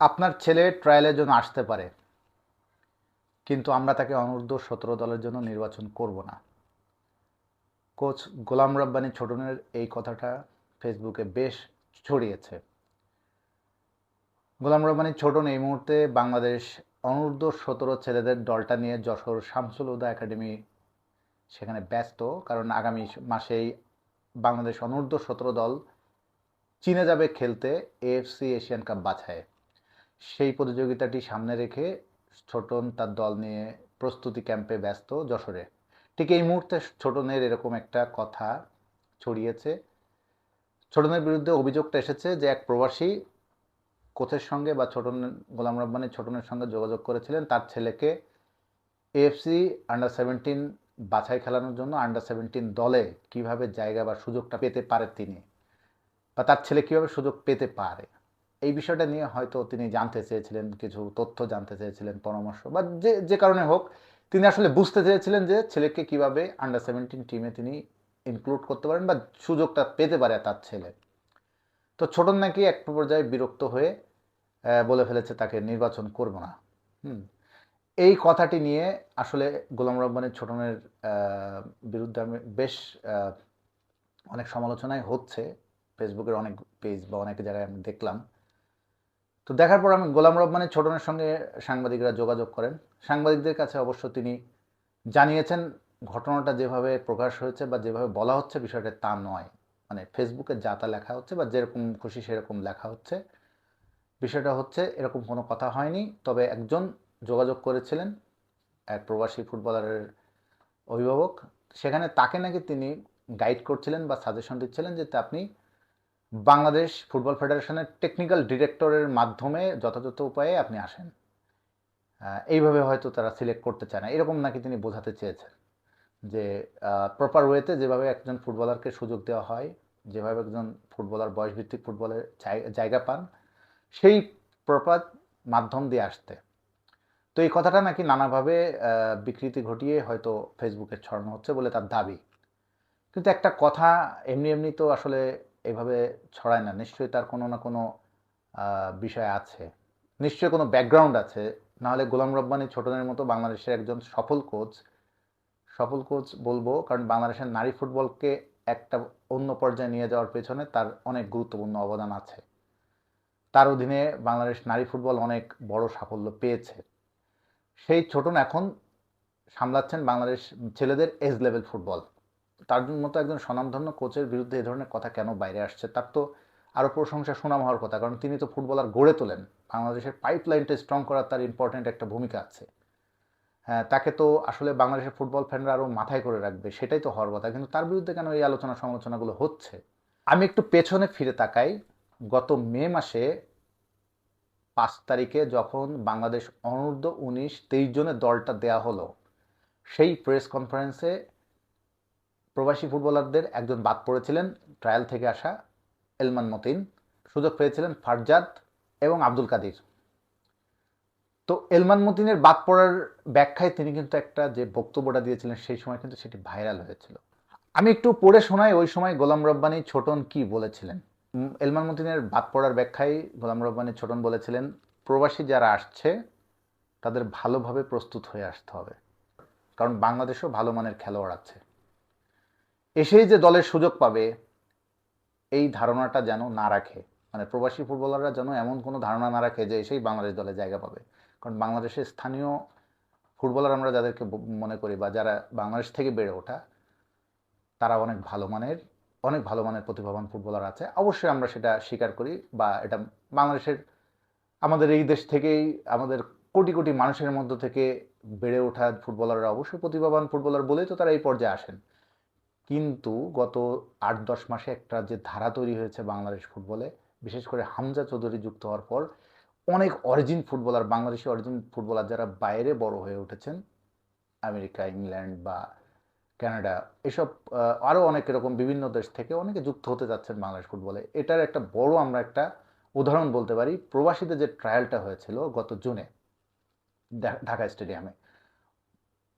আপনার ছেলে ট্রায়ালের জন্য আসতে পারে, কিন্তু আমরা তাকে অনূর্ধ্ব সতেরো দলের জন্য নির্বাচন করব না। কোচ গোলাম রব্বানি ছোটনের এই কথাটা ফেসবুকে বেশ ছড়িয়েছে। গোলাম রব্বানি ছোটন এই মুহূর্তে বাংলাদেশ অনূর্ধ্ব সতেরো ছেলেদের দলটা নিয়ে যশোর শামসুল উদা একাডেমি সেখানে ব্যস্ত, কারণ আগামী মাসেই বাংলাদেশ অনূর্ধ্ব সতেরো দল চীনে যাবে খেলতে, এএফসি এশিয়ান কাপ বাছায় সেই প্রতিযোগিতাটি সামনে রেখে ছোটন তার দল নিয়ে প্রস্তুতি ক্যাম্পে ব্যস্ত যশোরে। ঠিক এই মুহূর্তে ছোটনের এরকম একটা কথা ছড়িয়েছে। ছোটনের বিরুদ্ধে অভিযোগটা এসেছে যে এক প্রবাসী কোচের সঙ্গে বা ছোটন, গোলাম রব্বানি ছোটনের সঙ্গে যোগাযোগ করেছিলেন তার ছেলেকে এএফসি আন্ডার সেভেন্টিন বাছাই খেলানোর জন্য আন্ডার সেভেন্টিন দলে কীভাবে জায়গা বা সুযোগটা পেতে পারে তিনি? বা তার ছেলে কীভাবে সুযোগ পেতে পারে? এই বিষয়টা নিয়ে হয়তো তিনি জানতে চেয়েছিলেন, কিছু তথ্য জানতে চেয়েছিলেন, পরামর্শ বা যে যে কারণে হোক, তিনি আসলে বুঝতে চেয়েছিলেন যে ছেলেকে কীভাবে আন্ডার সেভেন্টিন টিমে তিনি ইনক্লুড করতে পারেন বা সুযোগটা পেতে পারে তার ছেলে। তো ছোটন নাকি এক পর্যায়ে বিরক্ত হয়ে বলে ফেলেছে তাকে নির্বাচন করব না। হুম। এই কথাটি নিয়ে আসলে গোলাম রব্বানির ছোটনের বিরুদ্ধে আমি বেশ অনেক সমালোচনাই হচ্ছে। ফেসবুকের অনেক পেজ বা অনেক জায়গায় আমি দেখলাম। তো দেখার পর আমি গোলাম রব্বানির ছোটনের সঙ্গে সাংবাদিকরা যোগাযোগ করেন। সাংবাদিকদের কাছে অবশ্য তিনি জানিয়েছেন, ঘটনাটা যেভাবে প্রকাশ হয়েছে বা যেভাবে বলা হচ্ছে বিষয়টা তা নয়। মানে ফেসবুকে যা তা লেখা হচ্ছে বা যেরকম খুশি সেরকম লেখা হচ্ছে। বিষয়টা হচ্ছে, এরকম কোনো কথা হয়নি। তবে একজন যোগাযোগ করেছিলেন এক প্রবাসী ফুটবলারের অভিভাবক। সেখানে তাকে নাকি তিনি গাইড করছিলেন বা সাজেশন দিচ্ছিলেন যে আপনি বাংলাদেশ ফুটবল ফেডারেশনের টেকনিক্যাল ডিরেক্টরের মাধ্যমে যথাযথ উপায়ে আপনি আসেন। এইভাবে হয়তো তারা সিলেক্ট করতে চায় না। এরকম নাকি তিনি বোঝাতে চেয়েছেন যে প্রপার ওয়েতে যেভাবে একজন ফুটবলারকে সুযোগ দেওয়া হয়, যেভাবে একজন ফুটবলার, বয়সভিত্তিক ফুটবলের জায়- জায়গা পান, সেই প্রপার মাধ্যম দিয়ে আসতে। তো এই কথাটা নাকি নানাভাবে বিকৃতি ঘটিয়ে হয়তো ফেসবুকে ছড়ানো হচ্ছে বলে তার দাবি। কিন্তু একটা কথা এমনি এমনি তো আসলে এভাবে ছড়ায় না। নিশ্চয়ই তার কোনো না কোনো বিষয় আছে। নিশ্চয়ই কোনো ব্যাকগ্রাউন্ড আছে। নাহলে গোলাম রব্বানি ছোটনের মতো বাংলাদেশের একজন সফল কোচ সফল কোচ বলব, কারণ বাংলাদেশের নারী ফুটবলকে একটা অন্য পর্যায়ে নিয়ে যাওয়ার পেছনে তার অনেক গুরুত্বপূর্ণ অবদান আছে। তার অধীনে বাংলাদেশ নারী ফুটবল অনেক বড় সাফল্য পেয়েছে। সেই ছোটন এখন সামলাচ্ছেন বাংলাদেশ ছেলেদের এজ লেভেল ফুটবল তার মতো একজন স্বনামধন্য কোচের বিরুদ্ধে এই ধরনের কথা কেন বাইরে আসছে? তার তো আরও প্রশংসা সুনাম হওয়ার কথা, কারণ তিনি তো ফুটবলার গড়ে তোলেন। বাংলাদেশের পাইপ লাইনটা স্ট্রং করার তার ইম্পর্ট্যান্ট একটা ভূমিকা আছে। হ্যাঁ তাকে তো আসলে বাংলাদেশের ফুটবল ফ্যানরা আরও মাথায় করে রাখবে, সেটাই তো হওয়ার কথা। কিন্তু তার বিরুদ্ধে কেন এই আলোচনা সমালোচনাগুলো হচ্ছে? আমি একটু পেছনে ফিরে তাকাই। গত মে মাসে পাঁচ তারিখে যখন বাংলাদেশ অনূর্ধ্ব উনিশ তেইশ জনের দলটা দেয়া হলো, সেই প্রেস কনফারেন্সে প্রবাসী ফুটবলারদের একজন বাদ পড়েছিলেন ট্রায়াল থেকে আসা এলমান মতিন। সুযোগ পেয়েছিলেন ফারজাদ এবং আব্দুল কাদির। তো এলমান মতিনের বাদ পড়ার ব্যাখ্যায় তিনি কিন্তু একটা যে বক্তব্যটা দিয়েছিলেন সেই সময় কিন্তু সেটি ভাইরাল হয়েছিল। আমি একটু পড়ে শোনাই, ওই সময় গোলাম রব্বানি ছোটন কি বলেছিলেন? এলমান মতিনের বাদ পড়ার ব্যাখ্যায় গোলাম রব্বানি ছোটন বলেছিলেন, প্রবাসী যারা আসছে, তাদের ভালোভাবে প্রস্তুত হয়ে আসতে হবে। কারণ বাংলাদেশেও ভালো মানের খেলোয়াড় আছে। এসেই যে দলের সুযোগ পাবে, এই ধারণাটা যেন না রাখে। মানে প্রবাসী ফুটবলাররা যেন এমন কোনো ধারণা না রাখে যে এসেই বাংলাদেশ দলে জায়গা পাবে। কারণ বাংলাদেশের স্থানীয় ফুটবলার আমরা যাদেরকে মনে করি বা যারা বাংলাদেশ থেকে বেড়ে ওঠা, তারা অনেক ভালো মানের, অনেক ভালো মানের প্রতিভাবান ফুটবলার আছে। অবশ্যই আমরা সেটা স্বীকার করি বা এটা বাংলাদেশের, আমাদের এই দেশ থেকেই, আমাদের কোটি কোটি মানুষের মধ্য থেকে বেড়ে ওঠা ফুটবলাররা অবশ্যই প্রতিভাবান ফুটবলার বলেই তো তারা এই পর্যায়ে আসেন। কিন্তু গত আট দশ মাসে একটা যে ধারা তৈরি হয়েছে বাংলাদেশ ফুটবলে, বিশেষ করে হামজা চৌধুরী যুক্ত হওয়ার পর অনেক origin footballer, Bangladeshi origin footballer যারা বাইরে বড় হয়ে উঠেছেন, আমেরিকা, ইংল্যান্ড বা কানাডা, এসব আরও অনেক এরকম বিভিন্ন দেশ থেকে অনেকে যুক্ত হতে যাচ্ছেন বাংলাদেশ ফুটবলে। এটার একটা বড় আমরা একটা উদাহরণ বলতে পারি। প্রবাসীদের যে ট্রায়ালটা হয়েছিল গত জুনে ঢাকা স্টেডিয়ামে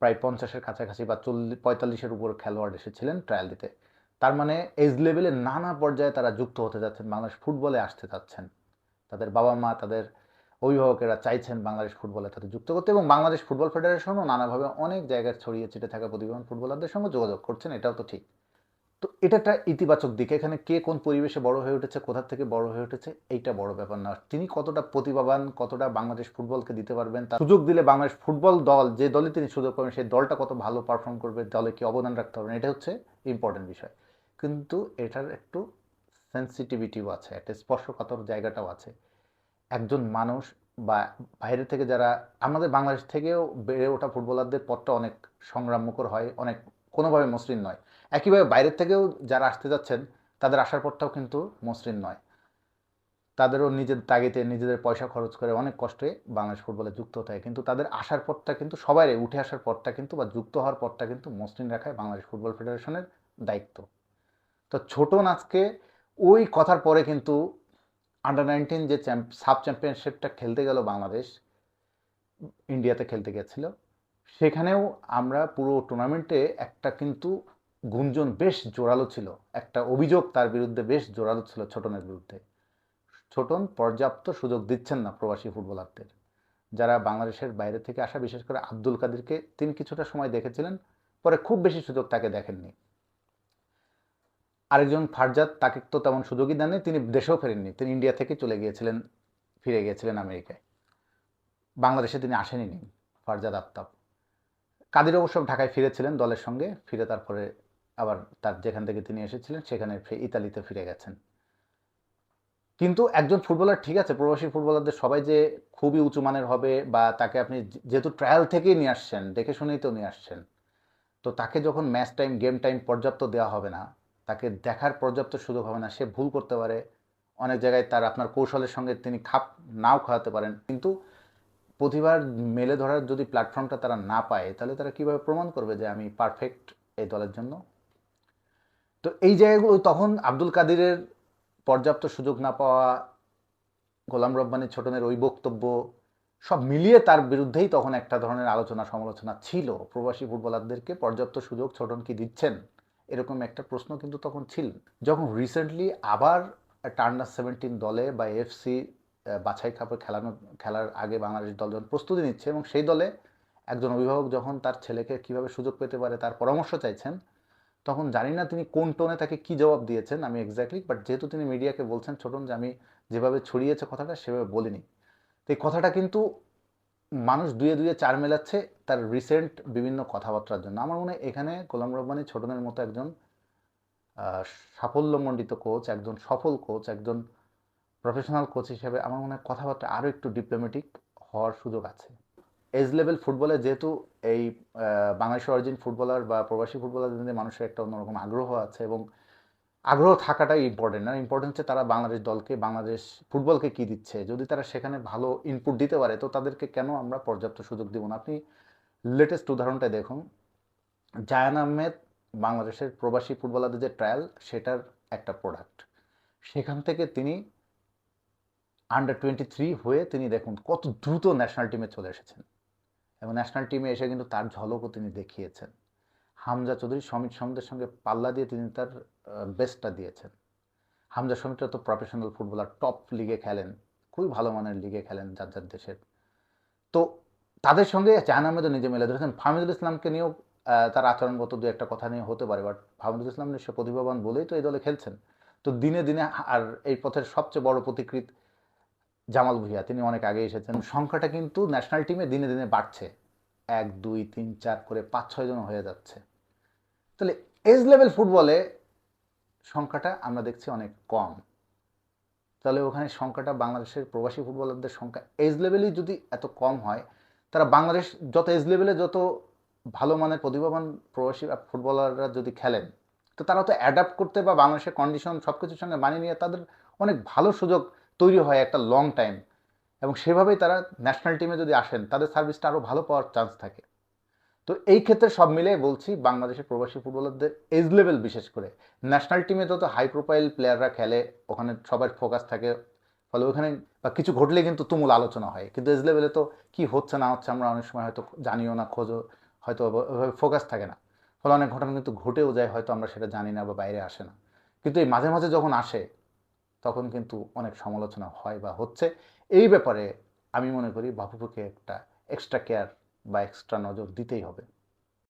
প্রায় পঞ্চাশের কাছাকাছি বা চল্লিশ পঁয়তাল্লিশের উপর খেলোয়াড় এসেছিলেন ট্রায়াল দিতে। তার মানে এজ লেভেলে নানা পর্যায়ে তারা যুক্ত হতে যাচ্ছেন, বাংলাদেশ ফুটবলে আসতে যাচ্ছেন তাদের বাবা মা, তাদের অভিভাবকেরা চাইছেন বাংলাদেশ ফুটবলে তাদের যুক্ত করতে এবং বাংলাদেশ ফুটবল ফেডারেশনও নানাভাবে অনেক জায়গায় ছড়িয়ে ছিটে থাকা প্রতিভাবান ফুটবলারদের সঙ্গে যোগাযোগ করছেন, এটাও তো ঠিক। তো এটা একটা ইতিবাচক দিক। এখানে কে কোন পরিবেশে বড় হয়ে উঠেছে, কোথা থেকে বড় হয়ে উঠেছে, এইটা বড় ব্যাপার না। তিনি কতটা প্রতিভাবান, কতটা বাংলাদেশ ফুটবলকে দিতে পারবেন, তার সুযোগ দিলে বাংলাদেশ ফুটবল দল, যে দলে তিনি সুযোগ পাবেন, সেই দলটা কত ভালো পারফর্ম করবে, দলে কি অবদান রাখতে পারবেন, এটা হচ্ছে ইম্পর্টেন্ট বিষয়। কিন্তু এটার একটু সেন্সিটিভিটিও আছে, একটা স্পর্শকাতর জায়গাটাও আছে। একজন মানুষ বা বাইরে থেকে যারা, আমাদের বাংলাদেশ থেকেও বেড়ে ওঠা ফুটবলারদের পথটা অনেক সংগ্রামমুখর হয়, অনেক কোনোভাবে মসৃণ নয়। একইভাবে বাইরের থেকেও যারা আসতে যাচ্ছেন, তাদের আসার পথটাও কিন্তু মসৃণ নয়। তাদেরও নিজের তাগিতে নিজেদের পয়সা খরচ করে অনেক কষ্টে বাংলাদেশ ফুটবলে যুক্ত হতে হয়। কিন্তু তাদের আসার পথটা কিন্তু সবাই উঠে আসার পথটা কিন্তু বা যুক্ত হওয়ার পথটা কিন্তু মসৃণ রাখায় বাংলাদেশ ফুটবল ফেডারেশনের দায়িত্ব। তো ছোট নাচকে ওই কথার পরে কিন্তু আন্ডার নাইনটিন যে চ্যাম্প সাব চ্যাম্পিয়নশিপটা খেলতে গেল বাংলাদেশ, ইন্ডিয়াতে খেলতে গেছিল। সেখানেও আমরা পুরো টুর্নামেন্টে একটা কিন্তু গুঞ্জন বেশ জোরালো ছিল। একটা অভিযোগ তার বিরুদ্ধে বেশ জোরালো ছিল ছোটনের বিরুদ্ধে। ছোটন পর্যাপ্ত সুযোগ দিচ্ছেন না প্রবাসী ফুটবলারদের। যারা বাংলাদেশের বাইরে থেকে আসা, বিশেষ করে আব্দুল কাদিরকে তিনি কিছুটা সময় দেখেছিলেন, পরে খুব বেশি সুযোগ তাকে দেখেননি। আরেকজন ফারজাদ তাকে তো তেমন সুযোগই দেননি, তিনি দেশেও ফেরেননি। তিনি ইন্ডিয়া থেকে চলে গিয়েছিলেন, ফিরে গিয়েছিলেন আমেরিকায়। বাংলাদেশে তিনি আসেনি ফারজাদ আফতাব। কাদির অবশ্য ঢাকায় ফিরেছিলেন দলের সঙ্গে, ফিরে তারপরে আবার তার যেখান থেকে তিনি এসেছিলেন, সেখানে ইতালিতে ফিরে গেছেন। কিন্তু একজন ফুটবলার ঠিক আছে, প্রবাসী ফুটবলারদের সবাই যে খুবই উঁচু মানের হবে বা তাকে আপনি যেহেতু ট্রায়াল থেকেই নিয়ে আসছেন, দেখে শুনেই তো নিয়ে আসছেন, তো তাকে যখন ম্যাচ টাইম গেম টাইম পর্যাপ্ত দেওয়া হবে না, তাকে দেখার পর্যাপ্ত সুযোগ হবে না, সে ভুল করতে পারে। অনেক জায়গায় তার আপনার কৌশলের সঙ্গে তিনি খাপ নাও খাওয়াতে পারেন। কিন্তু প্রতিবার মেলে ধরার যদি প্ল্যাটফর্মটা তারা না পায়, তাহলে তারা কীভাবে প্রমাণ করবে যে আমি পারফেক্ট এই দলের জন্য? তো এই জায়গাগুলো তখন আব্দুল কাদিরের পর্যাপ্ত সুযোগ না পাওয়া, গোলাম রব্বানি ছোটনের ওই বক্তব্য, সব মিলিয়ে তার বিরুদ্ধেই তখন একটা ধরনের আলোচনা সমালোচনা ছিল। প্রবাসী ফুটবলারদেরকে পর্যাপ্ত সুযোগ ছোটন কি দিচ্ছেন? এরকম একটা প্রশ্ন কিন্তু তখন ছিল। যখন রিসেন্টলি আবার আন্ডার সেভেন্টিন দলে বা এফসি বাছাই কাপে খেলানো, খেলার আগে বাংলাদেশ দল যখন প্রস্তুতি নিচ্ছে এবং সেই দলে একজন অভিভাবক যখন তার ছেলেকে কীভাবে সুযোগ পেতে পারে তার পরামর্শ চাইছেন তখন জানি না তিনি কোন টোনে তাকে কি জবাব দিয়েছেন, আমি এক্স্যাক্টলি বাট যেহেতু তিনি মিডিয়াকে বলছেন, ছোটন যে আমি যেভাবে ছড়িয়েছে কথাটা সেভাবে বলিনি। তো এই কথাটা কিন্তু মানুষ দুয়ে দুয়ে চার মেলাচ্ছে তার রিসেন্ট বিভিন্ন কথাবার্তার জন্য। আমার মনে হয় এখানে গোলাম রব্বানি ছোটনের মতো একজন সাফল্যমণ্ডিত কোচ একজন সফল কোচ একজন প্রফেশনাল কোচ হিসেবে আমার মনে হয় কথাবার্তা আরও একটু ডিপ্লোম্যাটিক হওয়ার সুযোগ আছে। এজ লেভেল ফুটবলে যেহেতু এই বাংলাদেশের অরিজিন ফুটবলার বা প্রবাসী ফুটবলারদের মানুষের একটা অন্যরকম আগ্রহ আছে এবং আগ্রহ থাকাটাই ইম্পর্টেন্ট না ইম্পর্টেন্ট হচ্ছে তারা বাংলাদেশ দলকে, বাংলাদেশ ফুটবলকে কি দিচ্ছে। যদি তারা সেখানে ভালো ইনপুট দিতে পারে, তো তাদেরকে কেন আমরা পর্যাপ্ত সুযোগ দিব না? আপনি লেটেস্ট উদাহরণটা দেখুন। জায়ান আহমেদ বাংলাদেশের প্রবাসী ফুটবলারদের যে ট্রায়াল সেটার একটা প্রোডাক্ট সেখান থেকে তিনি আন্ডার টোয়েন্টি থ্রি হয়ে তিনি দেখুন কত দ্রুত ন্যাশনাল টিমে চলে এসেছেন। এবং ন্যাশনাল টিমে এসে কিন্তু তার ঝলকও তিনি দেখিয়েছেন। হামজা চৌধুরী সমিত সমিতের সঙ্গে পাল্লা দিয়ে তিনি তার বেস্টটা দিয়েছেন। হামজা সমিতরা তো প্রফেশনাল ফুটবলার টপ লিগে খেলেন, খুবই ভালো মানের লিগে খেলেন যার যার দেশের। তো তাদের সঙ্গে জাহান আহমেদও নিজে মেলে ধরেছেন। ফাহমিদুল ইসলামকে নিয়েও তার আচরণগত দু একটা কথা নিয়ে হতে পারে বাট ফাহমিদুল ইসলাম নিশ্চয় প্রতিভাবান বলেই তো এই দলে খেলছেন। তো দিনে দিনে, আর এই পথের সবচেয়ে বড় প্রতিকৃত জামাল ভুইয়া, তিনি অনেক আগে এসেছেন। সংখ্যাটা কিন্তু ন্যাশনাল টিমে দিনে দিনে বাড়ছে। এক, দুই, তিন, চার করে পাঁচ, ছয় জন হয়ে যাচ্ছে। তাহলে এজ লেভেল ফুটবলে সংখ্যাটা আমরা দেখছি অনেক কম। তাহলে ওখানে সংখ্যাটা বাংলাদেশের প্রবাসী ফুটবলারদের সংখ্যা এজ লেভেলই যদি এত কম হয়, তারা বাংলাদেশ যত এজ লেভেলে যত ভালো মানের প্রতিভাবান প্রবাসী ফুটবলাররা যদি খেলেন, তো তারা তো অ্যাডাপ্ট করতে বা বাংলাদেশের কন্ডিশন সব কিছুর সঙ্গে মানিয়ে নিয়ে তাদের অনেক ভালো সুযোগ তৈরি হয় একটা লং টাইম এবং সেভাবেই তারা ন্যাশনাল টিমে যদি আসেন, তাদের সার্ভিসটা আরও ভালো পাওয়ার চান্স থাকে। তো এই ক্ষেত্রে সব মিলে বলছি, বাংলাদেশের প্রবাসী ফুটবলারদের এজ লেভেল বিশেষ করে। ন্যাশনাল টিমে তো হাই প্রোফাইল প্লেয়াররা খেলে, ওখানে সবার ফোকাস থাকে। ফলে ওখানে বা কিছু ঘটলে কিন্তু তুমুল আলোচনা হয়। কিন্তু এজ লেভেলে তো কি হচ্ছে না হচ্ছে আমরা অনেক সময় হয়তো জানিও না, খোঁজও, হয়তো ফোকাস থাকে না। ফলে অনেক ঘটনা কিন্তু ঘটেও যায়, হয়তো আমরা সেটা জানি না বা বাইরে আসে না। কিন্তু এই মাঝে মাঝে যখন আসে তখন কিন্তু অনেক সমালোচনা হয় বা হচ্ছে। এই ব্যাপারে আমি মনে করি বাফুফুকে একটা এক্সট্রা কেয়ার বা এক্সট্রা নজর দিতেই হবে।